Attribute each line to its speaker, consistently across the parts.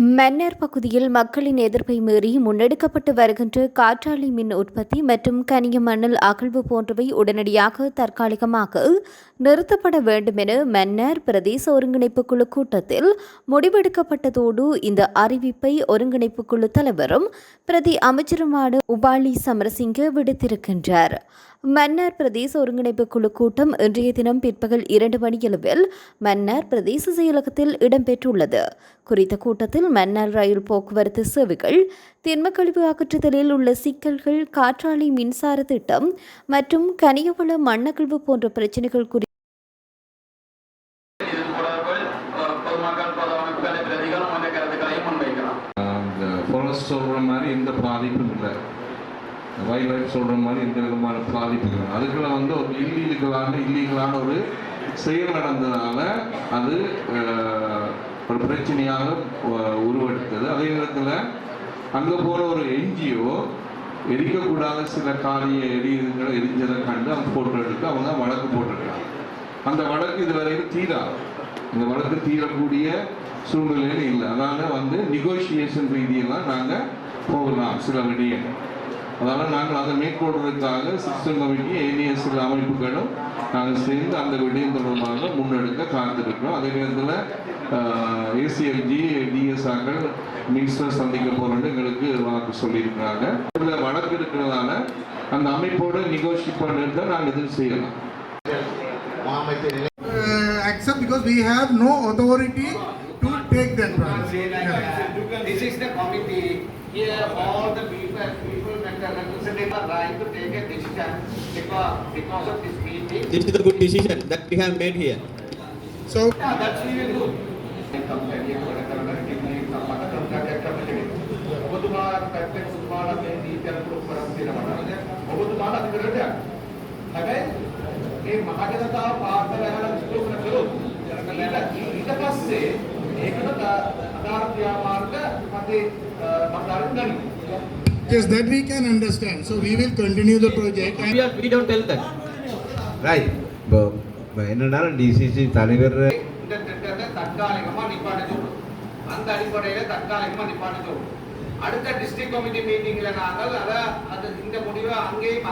Speaker 1: மன்னார் பகுதியில் மக்களின் எதிர்ப்பை மீறி முன்னெடுக்கப்பட்டு வருகின்ற காற்றாலை மின் உற்பத்தி மற்றும் கனிய மணல் அகழ்வு போன்றவை உடனடியாக தற்காலிகமாக நிறுத்தப்பட வேண்டும் என மன்னார் பிரதேச ஒருங்கிணைப்பு குழு கூட்டத்தில் முடிவெடுக்கப்பட்டதோடு இந்த அறிவிப்பை ஒருங்கிணைப்பு குழு தலைவரும் பிரதி அமைச்சருமான உபாலி சமரசிங்க விடுத்திருக்கின்றார். மன்னார் பிரதேச ஒருங்கிணைப்பு குழு கூட்டம் இன்றைய தினம் பிற்பகல் இரண்டு மணியளவில் மன்னார் பிரதேச செயலகத்தில் இடம்பெற்றுள்ளது. குறித்த கூட்டத்தில் மன்னார் ரயில் போக்குவரத்து சேவைகள் திண்மக்கழிவு அகற்றுதலில் உள்ள சிக்கல்கள் காற்றாலை மின்சார திட்டம் மற்றும் கனியவள மண்ணகழ்வு போன்ற பிரச்சினைகள் குறித்து
Speaker 2: ஃபாரஸ்ட் சொல்கிற மாதிரி எந்த பாதிப்பும் இல்லை. வைல்ட் சொல்கிற மாதிரி எந்த விதமான பாதிப்புகள். அதுக்குள்ள வந்து ஒரு இல்லீகலான இல்லீகலான ஒரு செயல் நடந்ததால் அது அஹ், ஒரு பிரச்சனையாக உருவெடுத்தது. அதே நேரத்தில் அங்கே போகிற ஒரு என்ஜிஓ எரிக்கக்கூடாத சில காரிய எரியுதுங்களை எரிஞ்சதை கண்டு அவங்க ஃபோட்டோ எடுத்து அவங்க வழக்கு போட்டிருக்காங்க. அந்த வழக்கு இதுவரையில் தீரா இந்த வழக்கு தீரக்கூடிய சூழ்நிலைன்னு இல்லை. அதனால வந்து நெகோசியேஷன் ரீதியெல்லாம் நாங்கள் போகலாம் சில விடயங்கள். அதனால் நாங்கள் அதை மேற்கொள்வதற்காக சிஸ்டம் கமிட்டி ஏனிஎஸ் அமைப்புகளும் நாங்கள் சேர்ந்து அந்த விடயம் தொடர்பாக முன்னெடுக்க காத்திருக்கிறோம். அதே நேரத்தில் ஏசிஎல்ஜி டிஎஸ்ஆர்கள் மினிஸ்டர் சந்திக்க போகிறோன்னு எங்களுக்கு வாக்கு சொல்லியிருக்கிறாங்க. இதில் வழக்கு இருக்கிறதால அந்த அமைப்போடு நெகோஷியேட் பண்ணிட்டு நாங்கள் எதுவும் செய்யலாம்.
Speaker 3: Uh, accept because we have no authority to take that branch. Yeah.
Speaker 4: This is the committee, here all the people, people that are represented are trying to take a decision because, because of this meeting.
Speaker 5: This is a good decision that we have made here.
Speaker 3: So,
Speaker 4: Yeah, that's we will do. ඔබතුමාට පැත්තෙන් ඔබතුමාලා මේ නීතිය අනුකූලව කරන් තියෙනවා. ඔබතුමාලා අද කරට යන්න. හැබැයි මේ මහ ජනතාව පාර්තල යන විශ්ලේෂණ කළොත් ඊට ඊට පස්සේ
Speaker 3: Yes, that we can understand. So we will continue the project. And
Speaker 5: we, are, we don't tell that.
Speaker 6: Right. என்னன்னாலும் டிசிசி தலைவர்
Speaker 4: இந்த திட்டத்தை தற்காலிகமாக நிப்பாட்ட சொல்லும் அந்த அடிப்படையில் தற்காலிகமாக நிப்பாட்ட சொல்லும் அடுத்த டிஸ்ட்ரிக்ட் கமிட்டி மீட்டிங்ல நாங்கள் அதை அது இந்த முடிவை அங்கேயும்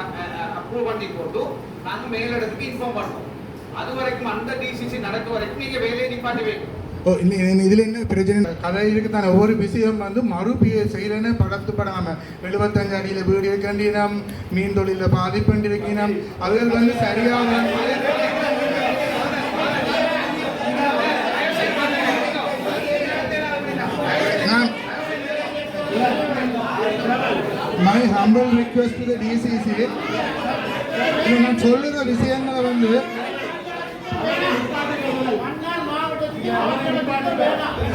Speaker 4: அப்ரூவ் பண்ணி போட்டு நாங்கள் மேலிடத்துக்கு இன்ஃபார்ம் பண்ணுவோம் அது வரைக்கும் அந்த டிசிசி நடக்கும் வரைக்கும் நீங்கள் வேலையை நிப்பாட்டி வைக்கணும்
Speaker 3: இப்போ இந்த இந்த- இதுல என்ன பிரச்சனை? கதையிலுக்கு தானே. ஒவ்வொரு விஷயம் வந்து மறுபிய செயலனே படத்துப்படாம எழுபத்தஞ்சு அடியில வீடு இருக்கின்றோம் மீன் தொழில பாதிப்பண்டிருக்கிறோம் அதுகள் வந்து சரியாக நான் humble request request the DCC நான் சொல்லுற விஷயங்களை வந்து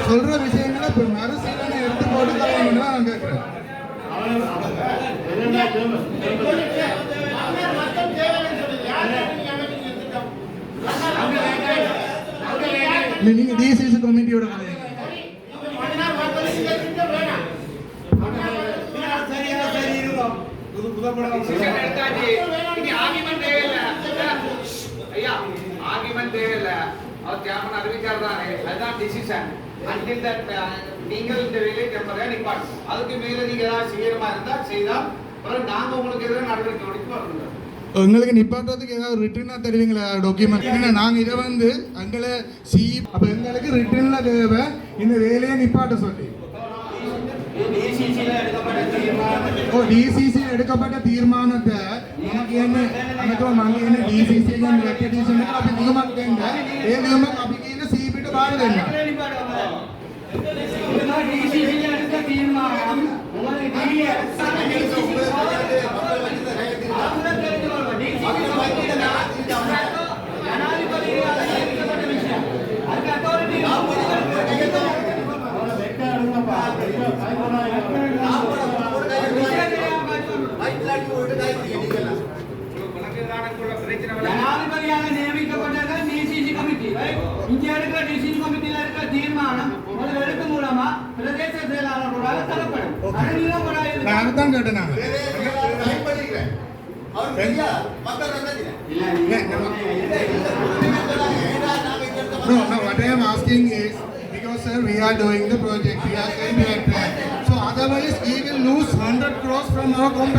Speaker 3: சொல்ற விஷயங்களை இப்ப அரசியலான எடுத்து போட்டு தரணும்னு தான் நான் கேட்கிறேன் நீங்க டிசிசி கமிட்டியோட
Speaker 4: தேவையில்லை ஐயா தேவையில்லை அவர் கேமரா அறிவிச்சார் தானே அதுதான் டிசிஷன் அன்டில் தட் நீங்கள் இந்த வேலையை டெம்பரரியா நிப்பாட்டு. அதுக்கு மேல நீங்க ஏதாவது செய்யறமா இருந்தா செய்தால் அப்புறம் நாங்க உங்களுக்கு எதிராக நடவடிக்கை எடுத்து வரணும்
Speaker 3: உங்களுக்கு நிப்பாட்டுறதுக்கு ஏதாவது ரிட்டர்னா தருவீங்களா டாக்குமெண்ட் ஏன்னா நாங்க இதை வந்து எங்களை சி அப்ப எங்களுக்கு ரிட்டர்ன்ல தேவை இந்த வேலையை நிப்பாட்ட சொல்லி. ഡിസിസിയിൽ എടുക്കപ്പെട്ട തീരുമാനത്തെ നമുക്ക് തന്നെ നമുക്ക് നമുക്ക് തന്നെ ഡിസിസി റെപ്യൂട്ടേഷൻ അപ്പൊ നിയമക്കുണ്ട് ഏ നിയമം അഭിക്കുന്ന സി ബിയുടെ ബാധകല്ല തീരുമാനം
Speaker 7: ஜனாதிபதியாக நியமிக்கப்பட்டது டிசிசி கமிட்டி இங்க இருக்கிற டிசிசி கமிட்டியில இருக்கிற தீர்மானம் ஒரு எழுத்து மூலமா பிரதேச செயலாளர்களாக தரப்படும் அது நீங்க
Speaker 3: நான் அதான் கேட்டேன் நான் No, no, what I am asking is because sir, we are doing the project. We are saying we are planned. So otherwise, we will lose 100 crores from our company.